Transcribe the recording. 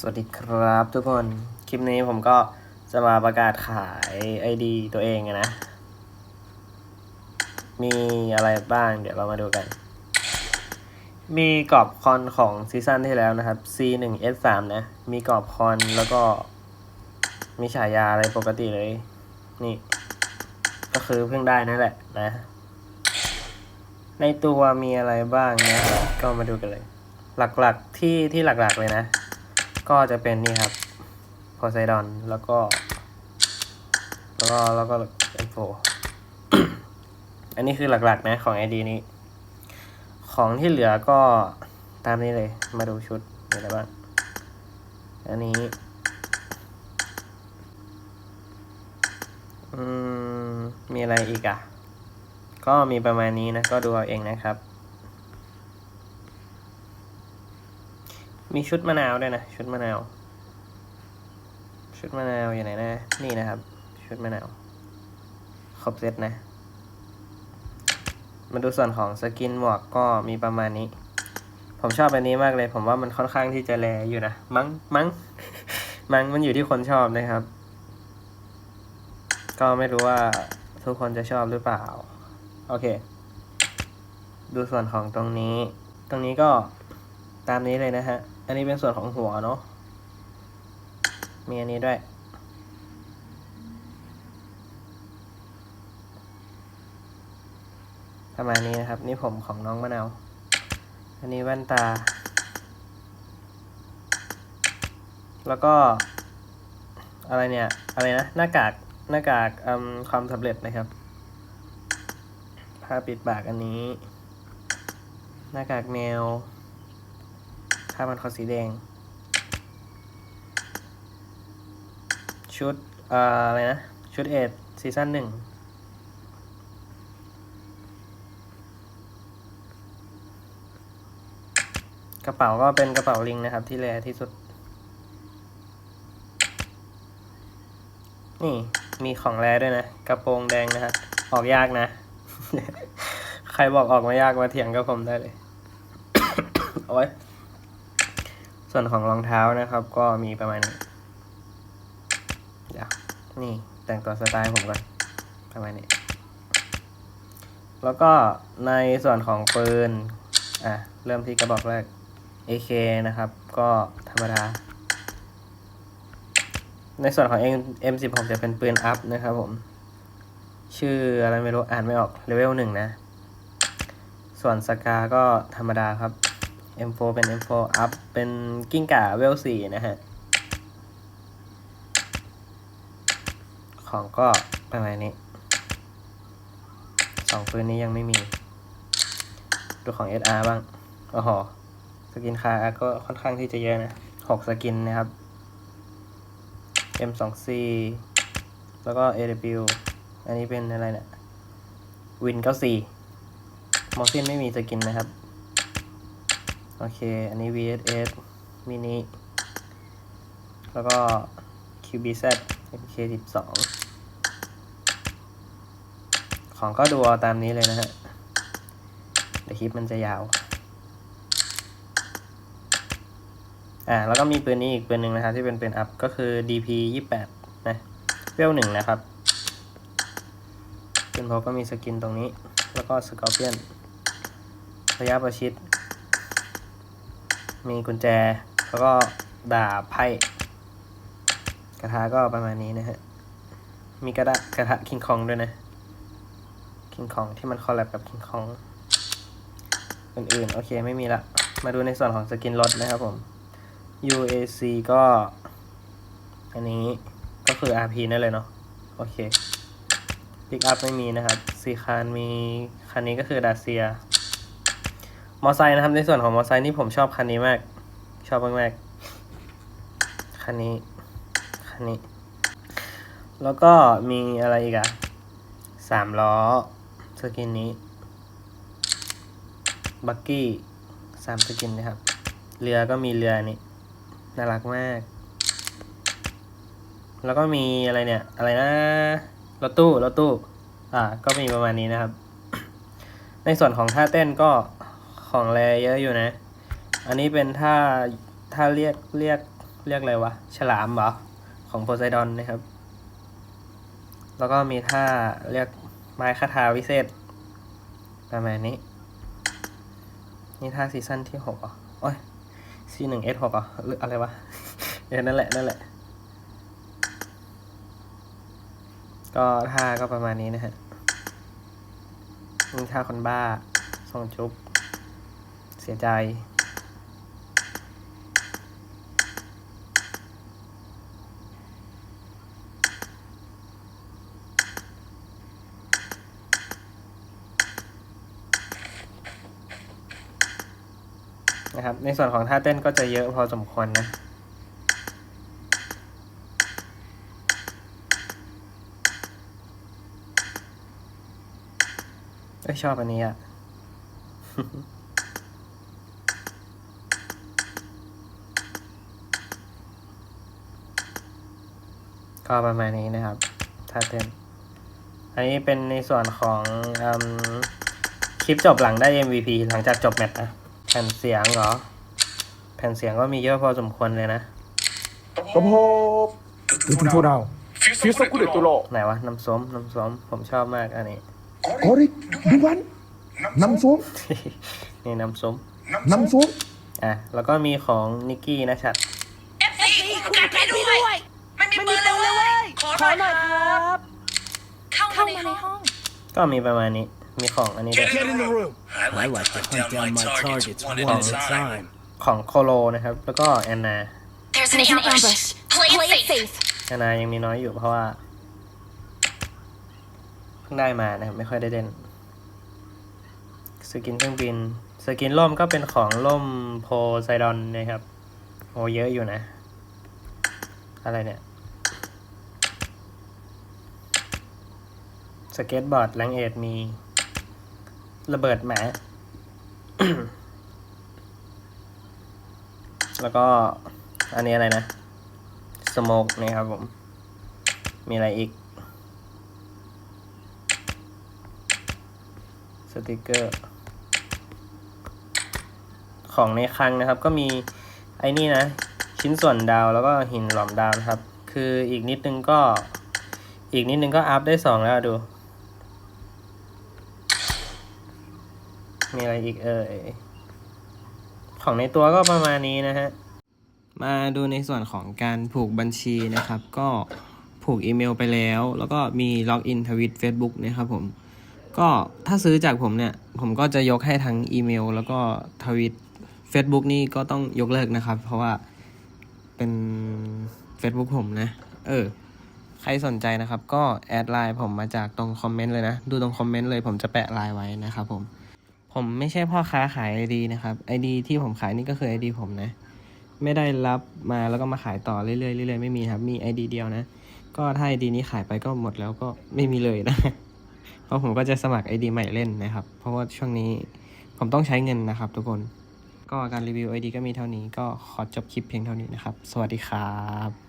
สวัสดีครับทุกคน คลิปนี้ผมก็จะมาประกาศขาย ID ตัวเองอะนะ มีอะไรบ้างเดี๋ยวเรามาดูกัน มีกรอบคอนของซีซั่นที่แล้วนะครับ C1S3 นะ มีกรอบคอนแล้วก็มีฉายาอะไรปกติเลย นี่ ก็คือเพิ่งได้นั่นแหละนะ ในตัวมีอะไรบ้างนะครับก็มาดูกันเลย หลักๆที่ที่หลักๆเลยนะ ก็จะเป็นนี่ครับโพไซดอนแล้วก็ แล้วก็แล้วก็เอโฟอันนี้คือหลักๆนะของ ID นี้ ของที่เหลือก็ตามนี้เลย มาดูชุดมีอะไรบ้าง อันนี้ อืม มีอะไรอีกอะ ก็มีประมาณนี้นะ ก็ดูเอาเองนะครับ มีชุดมะนาวด้วยนะ ชุดมะนาว ชุดมะนาวอยู่ไหนนะ นี่นะครับ ชุดมะนาว ครบเซตนะ มาดูส่วนของสกินหมวกก็มีประมาณนี้ ผมชอบอันนี้มากเลย ผมว่ามันค่อนข้างที่จะแลอยู่นะ มั้งมั้ง มั้งมันอยู่ที่คนชอบนะครับ ก็ไม่รู้ว่าทุกคนจะชอบหรือเปล่า โอเค ดูส่วนของตรงนี้ ตรงนี้ก็ตามนี้เลยนะฮะ อันนี้เป็นส่วนของหัวเนาะ มีอันนี้ด้วย ประมาณนี้นะครับ นี่ผมของน้องมะนาว อันนี้แว่นตา แล้วก็ อะไรเนี่ย อะไรนะ หน้ากาก หน้ากากความสำเร็จนะครับผ้าปิดปากอันนี้ หน้ากากแมว ผ้ามันคอสีแดง ชุดเอ่ออะไรนะ ชุดเอ็ดซีซั่นหนึ่งกระเป๋าก็เป็นกระเป๋าลิงนะครับที่แรที่สุด นี่มีของแรด้วยนะ กระโปรงแดงนะครับ ออกยากนะ ใครบอกออกมายากมาเถียงกับผมได้เลย โอ้ย ส่วนของรองเท้านะครับ ก็มีประมาณนี้เดี๋ยวนี่แต่งตัวสไตล์ผมก่อนประมาณนี้ แล้วก็ในส่วนของปืน อะ เริ่มที่กระบอกแรก AK นะครับ ก็ธรรมดา ในส่วนของ M M16 จะเป็นปืนอัพนะครับผม ชื่ออะไรไม่รู้ อ่านไม่ออกเลเวลหนึ่งนะ ส่วนสกาก็ธรรมดาครับ M4 เป็น M4 อัพเป็นกิ้งก่าเวลสี่นะฮะ ของก็ประมาณนี้สองปืนนี้ยังไม่มี ดูของ SR บ้างโอ้โหสกินคาร์ก็ค่อนข้างที่จะเยอะนะหกสกินนะครับ M2C แล้วก็ AW อันนี้เป็นอะไรเนี่ย Win 94 มอสซินไม่มีสกินนะครับ โอเค อันนี้ VSS มินิแล้วก็ QBZ MK12 ของก็ดูเอาตามนี้เลยนะฮะ เดี๋ยวคลิปมันจะยาว อ่า แล้วก็มีปืนนี้อีกปืนหนึ่งนะครับ ที่เป็นปืนอัพก็คือ DP 28นะเวลหนึ่งนะครับปืนพกก็มีสกินตรงนี้ แล้วก็สกอร์เปียนระยะประชิด มีกุญแจ แล้วก็ดาบไพ่กระทะก็ประมาณนี้นะฮะ มีกระดะกระทะคิงคองด้วยนะ คิงคองที่มันคอลแลบกับคิงคองอื่นๆ โอเคไม่มีละ มาดูในส่วนของสกินรถนะครับผม UAC ก็ อันนี้ก็คือ RP นั่นเลยเนาะ โอเค Pick up ไม่มีนะครับ ซีคานมี คันนี้ก็คือดาเซีย มอไซค์นะครับ ในส่วนของมอไซค์นี่ผมชอบคันนี้มาก ชอบมากๆคันนี้ คันนี้ แล้วก็มีอะไรอีกอะสามล้อสกินนี้ บักกี้สามสกินนะครับ เรือก็มีเรือนี่น่ารักมาก แล้วก็มีอะไรเนี่ย อะไรนะรถตู้รถตู้ อ่า ก็มีประมาณนี้นะครับ ในส่วนของท่าเต้นก็ ของแรเยอะอยู่นะ อันนี้เป็นท่าท่าเรียกเรียกเรียกอะไรวะ ฉลามเหรอ ของโพไซดอนนะครับ แล้วก็มีท่าเรียกไม้คาถาวิเศษ ประมาณนี้ นี่ท่าซีซั่นที่หกอะโอ้ยซีหนึ่งเอสหกอะหรืออะไรวะเดี๋ยวนั่นแหละนั่นแหละ ก็ท่าก็ประมาณนี้นะฮะนี่ท่าคนบ้าส่งจุ๊บ สียใจนะครับ ในส่วนของท่าเต้นก็จะเยอะพอสมควรนะเอ้ยชอบอันนี้อะ ก็ประมาณนี้นะครับท่าเต้นอันนี้เป็นในส่วนของอืมคลิปจบหลังได้ MVP หลังจากจบแมตช์นะ แผ่นเสียงเหรอ แผ่นเสียงก็มีเยอะพอสมควรเลยนะสมภพดูทุกทุเราฟิวสกุลตุโลไหนวะ น้ำส้ม น้ำส้ม ผมชอบมากอันนี้โกริดูวัน น้ำซุปนี่น้ำส้ม น้ำซุปอะ แล้วก็มีของนิกกี้นะชัด เอฟซีคุณกัดไปด้วย ไม่มีปืนเลยเว้ย ขอหน่อยครับ เข้ามา ในห้อง ก็มีประมาณนี้ มีของอันนี้ด้วย Get in the room I like, I like to to hunt down my targets one at a time. ของโคโลนะครับ แล้วก็แอนนา There's an ambush Play it safe แอนนายังมีน้อยอยู่เพราะว่าเพิ่งได้มานะครับ ไม่ค่อยได้เล่น สกินเครื่องบิน สกินล่มก็เป็นของล่มโพไซดอนนะครับ โอ้เยอะอยู่นะ อะไรเนี่ย สเก็ตบอร์ดแรงเอดมี ระเบิดแหมแล้วก็อันนี้อะไรนะ สโมกนี่ครับผม มีอะไรอีก สติกเกอร์ ของในคลังนะครับ ก็มีไอ้นี่นะ ชิ้นส่วนดาวแล้วก็หินหลอมดาวนะครับ คืออีกนิดนึงก็ อีกนิดนึงก็อัพได้สองแล้วดู มีอะไรอีกเอ่ย ของในตัวก็ประมาณนี้นะฮะ มาดูในส่วนของการผูกบัญชีนะครับ ก็ผูกอีเมลไปแล้ว แล้วก็มีล็อกอินทวิต Facebook นะครับผม ก็ถ้าซื้อจากผมเนี่ย ผมก็จะยกให้ทั้งอีเมล แล้วก็ทวิต Facebook นี่ก็ต้องยกเลิกนะครับ เพราะว่าเป็น Facebook ผมนะ เออ ใครสนใจนะครับ ก็แอดไลน์ผมมาจากตรงคอมเมนต์เลยนะ ดูตรงคอมเมนต์เลยผมจะแปะไลน์ไว้นะครับผม ผมไม่ใช่พ่อค้าขาย ID นะครับ ID ที่ผมขายนี่ก็คือ ID ผมนะ ไม่ได้รับมาแล้วก็มาขายต่อเรื่อยๆเรื่อยๆไม่มีครับ มี ID เดียวนะ ก็ถ้า ID นี้ขายไปก็หมดแล้วก็ไม่มีเลยนะ เพราะผมก็จะสมัคร ID ใหม่เล่นนะครับ เพราะว่าช่วงนี้ผมต้องใช้เงินนะครับ ทุกคน ก็การรีวิว ID ก็มีเท่านี้ ก็ขอจบคลิปเพียงเท่านี้นะครับ สวัสดีครับ